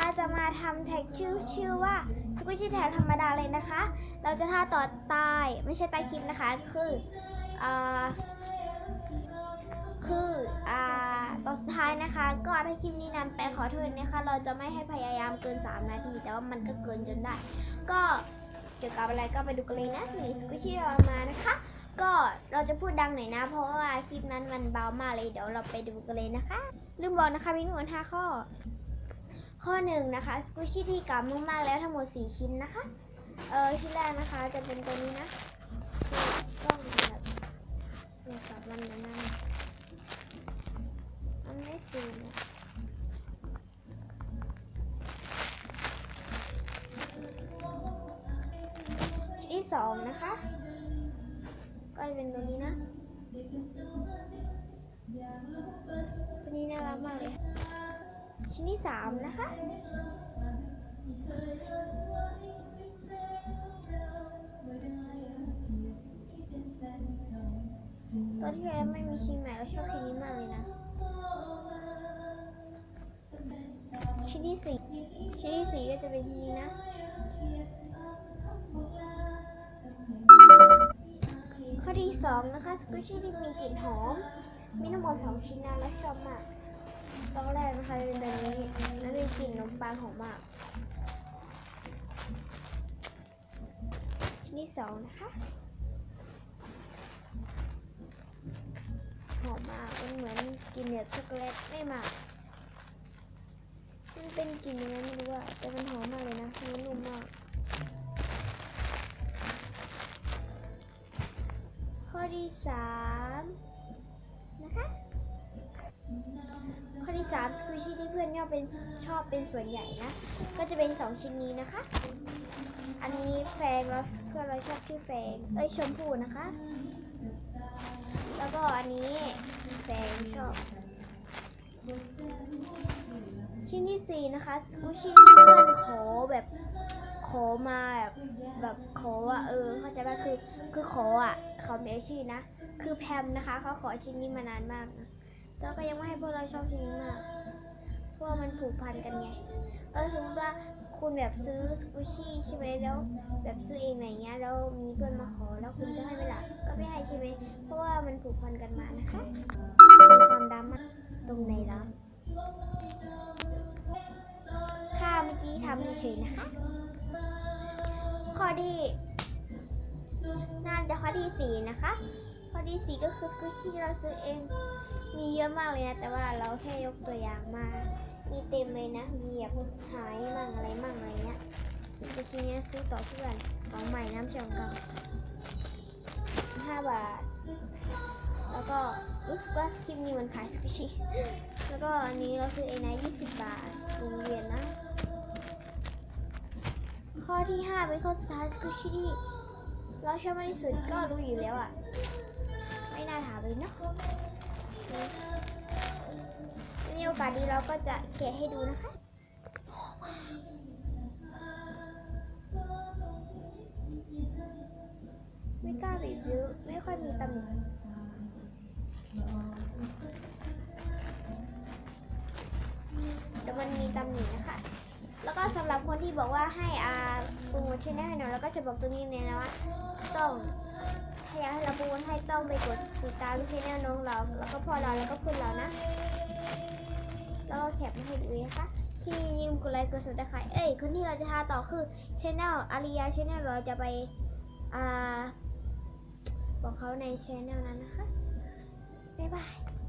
นะคะจะมาทำแท็กชื่อชื่อว่าสกุชี่แท็กธรรมดาเลยนะคะ เราจะท่าต่อใต้ไม่ใช่ใต้คลิปนะคะ คืออ่าคืออ่าตอนสุดท้ายนะคะ ก็ถ้าคลิปนี้นานไปขอโทษนะคะ เราจะไม่ให้พยายามเกิน 3 นาที แต่ว่ามันก็เกินจนได้ ก็เกี่ยวกับอะไรก็ไปดูกันเลยนะนี่สกุชี่เรามานะคะ ก็เราจะพูดดังหน่อยนะ เพราะว่าคลิปนั้นมันเบามากเลยเดี๋ยวเราไปดูกันเลยนะคะ ลืมบอกนะคะมีทั้งหมด5ข้อ ข้อหนึ่งนะคะสกูชี่ที่กำมากๆแล้วทั้งหมด 4 ชิ้นนะคะ เออชิ้นแรกนะคะจะเป็นตัวนี้นะคือกล้องแบบโทรศัพท์มันนั่นนะมันไม่ซูมอะชิ้นที่สองนะคะ ก็จะเป็นตัวนี้นะ ชิ้นที่สามนะคะตอนที่แล้วไม่มีชิ้นใหม่เราชอบเพลงนี้มากเลยนะ ชิ้นที่สี่ชิ้นที่สี่ก็จะเป็นที่นี้นะข้อที่สองนะคะสกูชี่ที่มีกลิ่นหอม มีทั้งหมดสองชิ้นนะและชอบมาก ตอนแรกนะคะเป็นแบบนี้แล้วมีกลิ่นนมปังหอมมากชิ้นที่สองนะคะหอมมากมันเหมือนกลินแบบช็อกโกแลตไม่มากมันเป็นกลิ่นยังไงไม่รู้อะแต่มันหอมมากเลยนะมันนุ่มมาก ข้อที่สามนะคะ ข้อที่สามสควิชี่ที่เพื่อนชอบเป็นชอบเป็นส่วนใหญ่นะ ก็จะเป็นสองชิ้นนี้นะคะ อันนี้แฟงแล้วเพื่อนเราชอบชื่อแฟงเอ้ยชมพูนะคะ แล้วก็อันนี้แฟงชอบ ชิ้นที่สี่นะคะสกูชี่ที่เพื่อนขอแบบขอมาแบบแบบขออะเออเข้าใจป่ะคือคือขออะเขาไม่ชื่อนะ คือแพมนะคะเขาขอชิ้นนี้มานานมากนะ แล้วก็ยังไม่ให้พวกเราชอบชิ้นนี้มากเพราะว่ามันผูกพันกันไง เออสมมติว่าคุณแบบซื้อสกูชี่ใช่ไหมแล้ว แบบซื้อเองอะไรเงี้ยแล้วมีเพื่อนมาขอแล้วคุณจะให้ไหมล่ะก็ไม่ให้ใช่ไหมเพราะว่ามันผูกพันกันมานะคะความดราม่าตรงไหนล่ะค่าเมื่อกี้ทำเฉยๆนะคะ ข้อที่น่าจะข้อที่สี่นะคะ อที่สี่ก็คือกุชชี่เราซื้อเองมีเยอะมากเลยนะ แต่ว่าเราแค่ยกตัวอย่างมา มีเต็มเลยนะ มีแบบหายมั่งอะไรมั่งอะไรเงี้ยกุชชี่เนี้ยซื้อต่อเพื่อนของใหม่น้ำชงก่าห้าบาท แล้วก็รู้สึกว่าคลิปนี้มันขายสกุชชี่แล้วก็อันนี้เราซื้อเองนะ20บบาทโรงเรียนนะ ข้อที่5เป็นข้อสุดท้ายสกุชชี่ที่เราชอบมากที่สุดก็รู้อยู่แล้วอะ ไม่น่าถามเลยเนาะนี่โอกาสดีเราก็จะแกะให้ดูนะคะไม่กล้ารีวิวไม่ค่อยมีตำหนิแต่มันมีตำหนินะคะ แล้วก็สำหรับคนที่บอกว่าให้อาปรโมชั่นให้หน่อยแล้วก็จะบอกตรงนี้เลยนะว่าต้อง ถ้าอยากให้เราบูนให้ต้องไปกดติดตามช่องน้องเรา แล้วก็พ่อเราแล้วก็เพื่อนเรานะแล้วแคปมาให้ดูนะคะที่ยิมกดไลค์กดซับสไครต์เอ้ยคนที่เราจะทาต่อคือช่องอาริยาช่องเราจะไปอ่าบอกเขาในช่องนั้นนะคะบ๊ายบาย